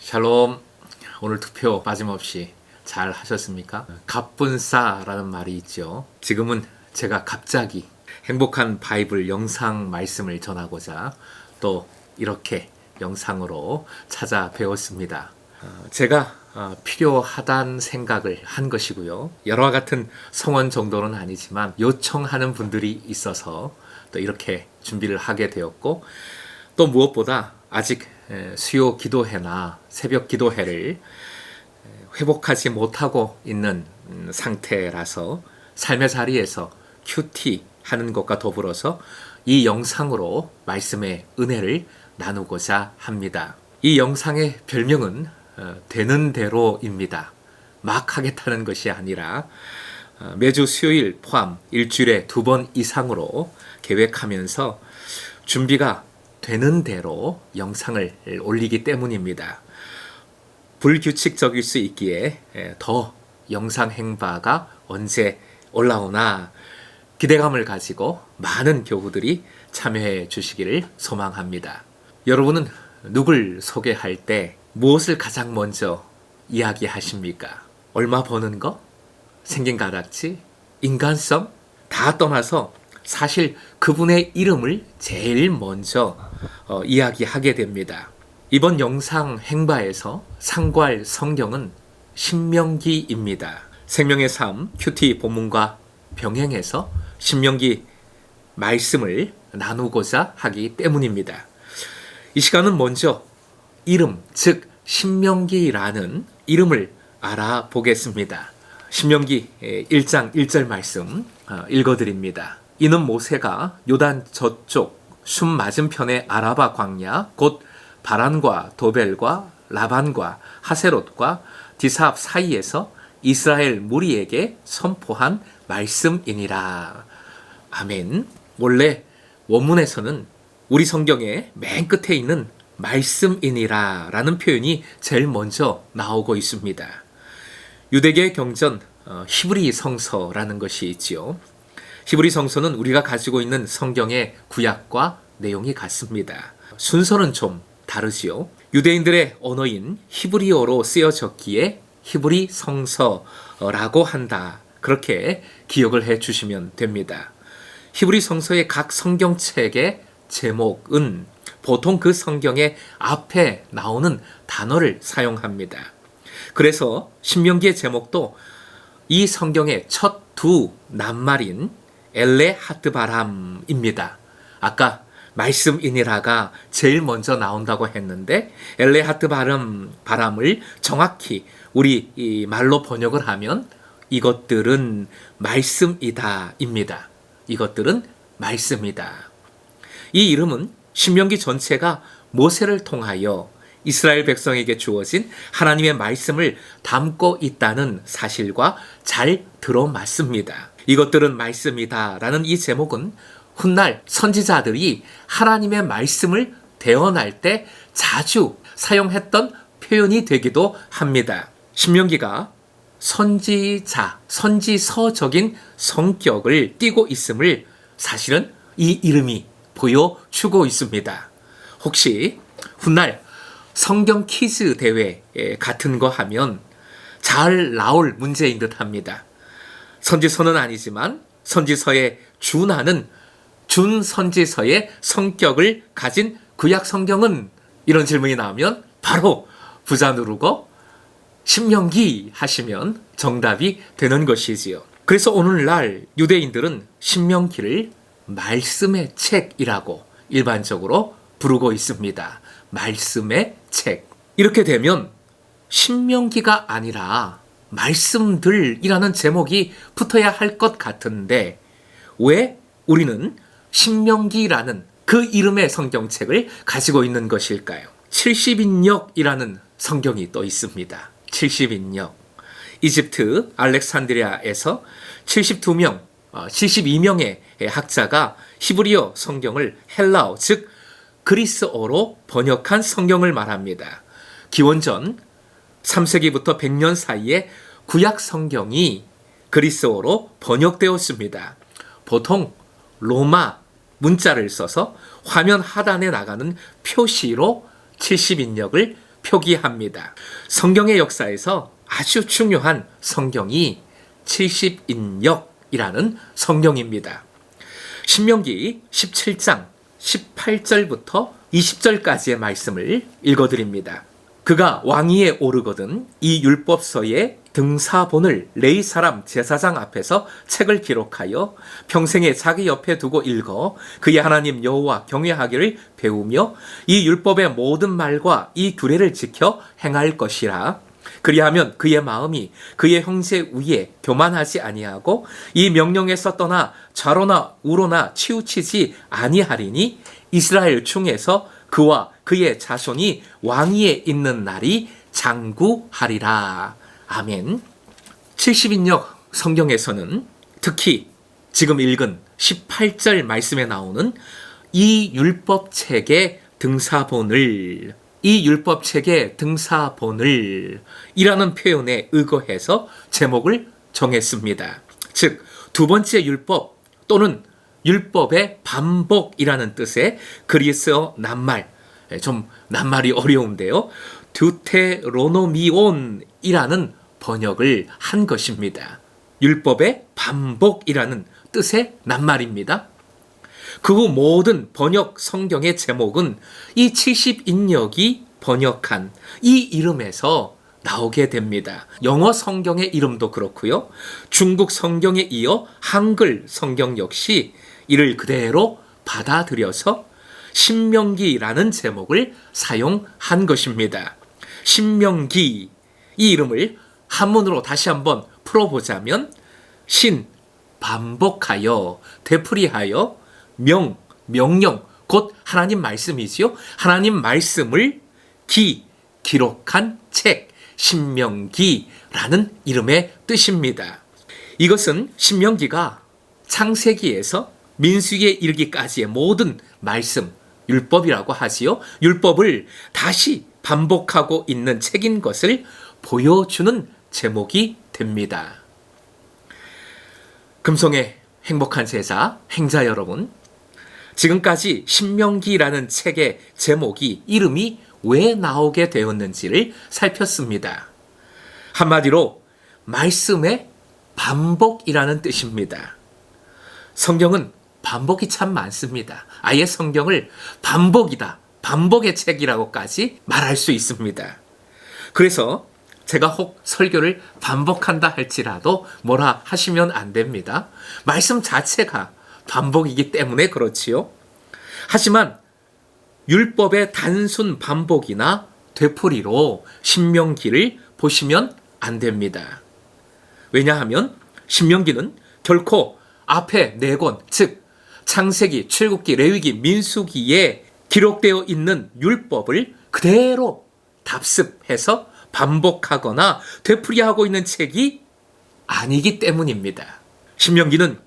샬롬. 오늘 투표 빠짐없이 잘 하셨습니까? 갑분싸라는 말이 있죠. 지금은 제가 갑자기 행복한 바이블 영상 말씀을 전하고자 또 이렇게 영상으로 찾아뵈었습니다. 어, 제가 어, 필요하단 생각을 한 것이고요. 여러와 같은 성원 정도는 아니지만 요청하는 분들이 있어서 또 이렇게 준비를 하게 되었고 또 무엇보다 아직 에, 수요 기도회나 새벽 기도회를 에, 회복하지 못하고 있는 음, 상태라서 삶의 자리에서 큐티 하는 것과 더불어서 이 영상으로 말씀의 은혜를 나누고자 합니다. 이 영상의 별명은 어, 되는 대로입니다. 막 하겠다는 것이 아니라 어, 매주 수요일 포함 일주일에 두 번 이상으로 계획하면서 준비가 되는 대로 영상을 올리기 때문입니다. 불규칙적일 수 있기에 에, 더 영상 행바가 언제 올라오나 기대감을 가지고 많은 교우들이 참여해 주시기를 소망합니다. 여러분은 누굴 소개할 때 무엇을 가장 먼저 이야기하십니까? 얼마 버는 거? 생긴 가닥지? 인간성? 다 떠나서 사실 그분의 이름을 제일 먼저 어, 이야기하게 됩니다. 이번 영상 행바에서 상괄 성경은 신명기입니다. 생명의 삶 큐티 본문과 병행해서 신명기 말씀을 나누고자 하기 때문입니다. 이 시간은 먼저 이름, 즉 신명기라는 이름을 알아보겠습니다. 신명기 1장 1절 말씀 어, 읽어드립니다. 이는 모세가 요단 저쪽 숨 맞은편의 아라바 광야 곧 바란과 도벨과 라반과 하세롯과 디사합 사이에서 이스라엘 무리에게 선포한 말씀이니라. 아멘. 원래 원문에서는 우리 성경의 맨 끝에 있는 말씀이니라 라는 표현이 제일 먼저 나오고 있습니다. 유대계 경전 어, 히브리 성서라는 것이 있지요. 히브리 성서는 우리가 가지고 있는 성경의 구약과 내용이 같습니다. 순서는 좀 다르지요. 유대인들의 언어인 히브리어로 쓰여졌기에 히브리 성서라고 한다. 그렇게 기억을 해 주시면 됩니다. 히브리 성서의 각 성경책의 제목은 보통 그 성경의 앞에 나오는 단어를 사용합니다. 그래서 신명기의 제목도 이 성경의 첫 두 낱말인 엘레 하트바람입니다. 아까 말씀이니라가 제일 먼저 나온다고 했는데 엘레 하트바람 바람을 정확히 우리 이 말로 번역을 하면 이것들은 말씀이다입니다. 이것들은 말씀이다. 이 이름은 신명기 전체가 모세를 통하여 이스라엘 백성에게 주어진 하나님의 말씀을 담고 있다는 사실과 잘 들어맞습니다. 이것들은 말씀이다 라는 이 제목은 훗날 선지자들이 하나님의 말씀을 대언할 때 자주 사용했던 표현이 되기도 합니다. 신명기가 선지자, 선지서적인 성격을 띠고 있음을 사실은 이 이름이 보여주고 있습니다. 혹시 훗날 성경 퀴즈 대회 같은 거 하면 잘 나올 문제인 듯 합니다. 선지서는 아니지만 선지서에 준하는 준선지서의 성격을 가진 구약 성경은 이런 질문이 나오면 바로 부자 누르고 신명기 하시면 정답이 되는 것이지요. 그래서 오늘날 유대인들은 신명기를 말씀의 책이라고 일반적으로 부르고 있습니다. 말씀의 책. 이렇게 되면 신명기가 아니라 말씀들이라는 제목이 붙어야 할 것 같은데 왜 우리는 신명기라는 그 이름의 성경책을 가지고 있는 것일까요? 70인역이라는 성경이 또 있습니다. 70인역. 이집트 알렉산드리아에서 72명, 72명의 학자가 히브리어 성경을 헬라어, 즉 그리스어로 번역한 성경을 말합니다. 기원전 3세기부터 100년 사이에 구약 성경이 그리스어로 번역되었습니다. 보통 로마 문자를 써서 화면 하단에 나가는 표시로 70인역을 표기합니다. 성경의 역사에서 아주 중요한 성경이 70인역이라는 성경입니다. 신명기 17장 18절부터 20절까지의 말씀을 읽어드립니다. 그가 왕위에 오르거든 이 율법서의 등사본을 레이 사람 제사장 앞에서 책을 기록하여 평생에 자기 옆에 두고 읽어 그의 하나님 여호와 경외하기를 배우며 이 율법의 모든 말과 이 규례를 지켜 행할 것이라. 그리하면 그의 마음이 그의 형제 위에 교만하지 아니하고 이 명령에서 떠나 좌로나 우로나 치우치지 아니하리니 이스라엘 중에서 그와 그의 자손이 왕위에 있는 날이 장구하리라. 아멘. 70인역 성경에서는 특히 지금 읽은 18절 말씀에 나오는 이 율법책의 등사본을 이 율법책의 등사본을 이라는 표현에 의거해서 제목을 정했습니다. 즉, 두 번째 율법 또는 율법의 반복이라는 뜻의 그리스어 낱말, 예, 좀 낱말이 어려운데요. 듀테로노미온이라는 번역을 한 것입니다. 율법의 반복이라는 뜻의 낱말입니다. 그 모든 번역 성경의 제목은 이 70인역이 번역한 이 이름에서 나오게 됩니다. 영어 성경의 이름도 그렇고요. 중국 성경에 이어 한글 성경 역시 이를 그대로 받아들여서 신명기라는 제목을 사용한 것입니다. 신명기 이 이름을 한문으로 다시 한번 풀어보자면 신 반복하여 되풀이하여 명 명령 곧 하나님 말씀이지요. 하나님 말씀을 기 기록한 책 신명기라는 이름의 뜻입니다. 이것은 신명기가 창세기에서 민수기에 이르기까지의 모든 말씀 율법이라고 하지요. 율법을 다시 반복하고 있는 책인 것을 보여주는 제목이 됩니다. 금송의 행복한 제자, 행자 여러분. 지금까지 신명기라는 책의 제목이 이름이 왜 나오게 되었는지를 살폈습니다. 한마디로 말씀의 반복이라는 뜻입니다. 성경은 반복이 참 많습니다. 아예 성경을 반복이다, 반복의 책이라고까지 말할 수 있습니다. 그래서 제가 혹 설교를 반복한다 할지라도 뭐라 하시면 안 됩니다. 말씀 자체가 반복이기 때문에 그렇지요. 하지만 율법의 단순 반복이나 되풀이로 신명기를 보시면 안 됩니다. 왜냐하면 신명기는 결코 앞에 네 권, 즉 창세기, 출국기, 레위기, 민수기에 기록되어 있는 율법을 그대로 답습해서 반복하거나 되풀이하고 있는 책이 아니기 때문입니다. 신명기는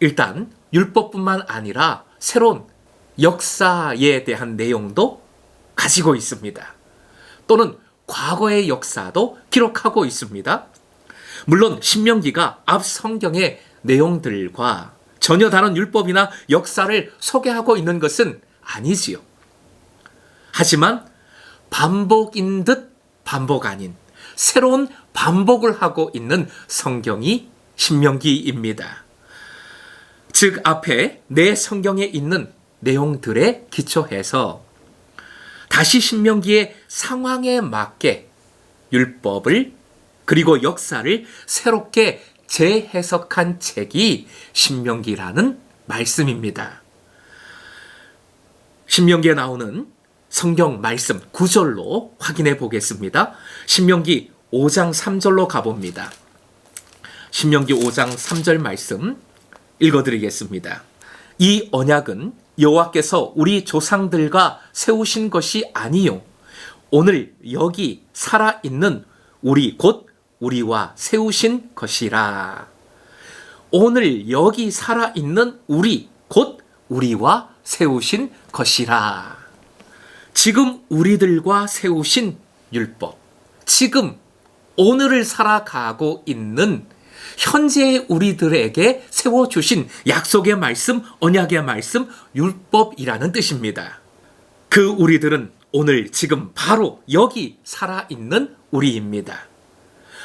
일단 율법뿐만 아니라 새로운 역사에 대한 내용도 가지고 있습니다. 또는 과거의 역사도 기록하고 있습니다. 물론 신명기가 앞 성경의 내용들과 전혀 다른 율법이나 역사를 소개하고 있는 것은 아니지요. 하지만 반복인 듯 반복 아닌 새로운 반복을 하고 있는 성경이 신명기입니다. 즉 앞에 내 성경에 있는 내용들에 기초해서 다시 신명기의 상황에 맞게 율법을 그리고 역사를 새롭게 재해석한 책이 신명기라는 말씀입니다. 신명기에 나오는 성경 말씀 구절로 확인해 보겠습니다. 신명기 5장 3절로 가봅니다. 신명기 5장 3절 말씀 읽어 드리겠습니다. 이 언약은 여호와께서 우리 조상들과 세우신 것이 아니요 오늘 여기 살아 있는 우리 곧 우리와 세우신 것이라. 오늘 여기 살아 있는 우리 곧 우리와 세우신 것이라. 지금 우리들과 세우신 율법. 지금 오늘을 살아가고 있는 현재 우리들에게 세워주신 약속의 말씀, 언약의 말씀, 율법이라는 뜻입니다. 그 우리들은 오늘 지금 바로 여기 살아있는 우리입니다.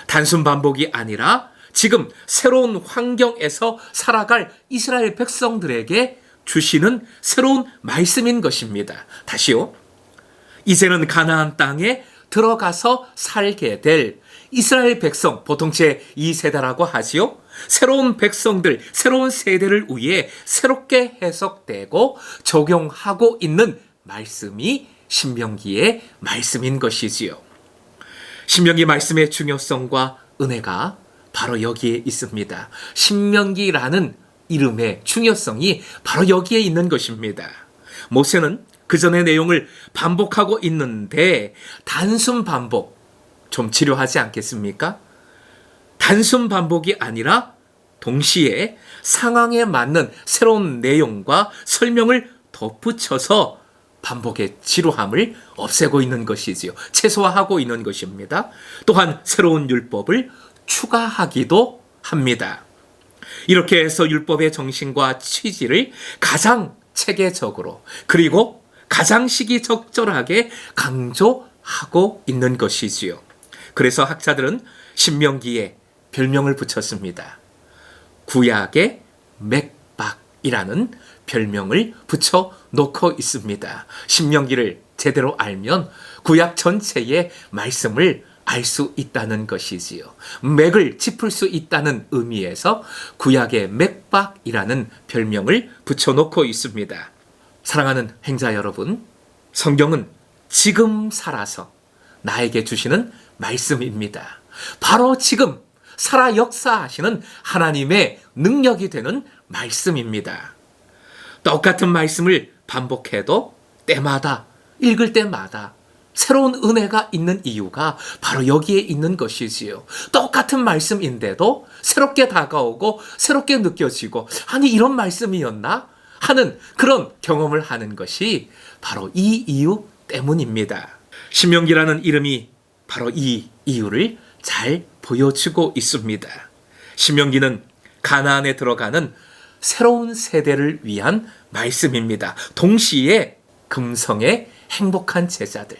단순 반복이 아니라 지금 새로운 환경에서 살아갈 이스라엘 백성들에게 주시는 새로운 말씀인 것입니다. 다시요. 이제는 가나안 땅에 들어가서 살게 될 이스라엘 백성, 보통 제 2세대라고 하지요. 새로운 백성들, 새로운 세대를 위해 새롭게 해석되고 적용하고 있는 말씀이 신명기의 말씀인 것이지요. 신명기 말씀의 중요성과 은혜가 바로 여기에 있습니다. 신명기라는 이름의 중요성이 바로 여기에 있는 것입니다. 모세는 그 전의 내용을 반복하고 있는데 단순 반복 좀 치료하지 않겠습니까? 단순 반복이 아니라 동시에 상황에 맞는 새로운 내용과 설명을 덧붙여서 반복의 지루함을 없애고 있는 것이지요. 최소화하고 있는 것입니다. 또한 새로운 율법을 추가하기도 합니다. 이렇게 해서 율법의 정신과 취지를 가장 체계적으로 그리고 가장 시기 적절하게 강조하고 있는 것이지요. 그래서 학자들은 신명기에 별명을 붙였습니다. 구약의 맥박 이라는 별명을 붙여 놓고 있습니다. 신명기를 제대로 알면 구약 전체의 말씀을 알 수 있다는 것이지요. 맥을 짚을 수 있다는 의미에서 구약의 맥박이라는 별명을 붙여 놓고 있습니다. 사랑하는 행자 여러분, 성경은 지금 살아서 나에게 주시는 말씀입니다. 바로 지금 살아 역사하시는 하나님의 능력이 되는 말씀입니다. 똑같은 말씀을 반복해도 때마다 읽을 때마다 새로운 은혜가 있는 이유가 바로 여기에 있는 것이지요. 똑같은 말씀인데도 새롭게 다가오고 새롭게 느껴지고 아니 이런 말씀이었나 하는 그런 경험을 하는 것이 바로 이 이유 때문입니다. 신명기라는 이름이 바로 이 이유를 잘 보여주고 있습니다. 신명기는 가나안에 들어가는 새로운 세대를 위한 말씀입니다. 동시에 금성의 행복한 제자들,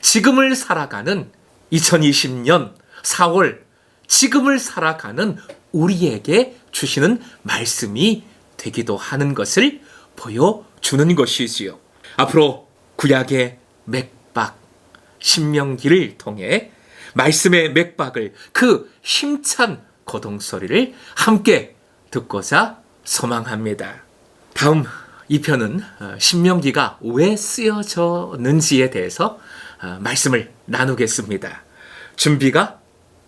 지금을 살아가는 2020년 4월 지금을 살아가는 우리에게 주시는 말씀이 되기도 하는 것을 보여주는 것이지요. 앞으로 구약의 맥박, 신명기를 통해 말씀의 맥박을 그 힘찬 고동소리를 함께 듣고자 소망합니다. 다음 이 편은 어, 신명기가 왜 쓰여졌는지에 대해서 어, 말씀을 나누겠습니다. 준비가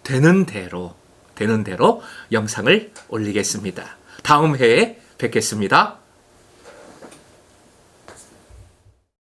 되는 대로 되는 대로 영상을 올리겠습니다. 다음 회에 뵙겠습니다.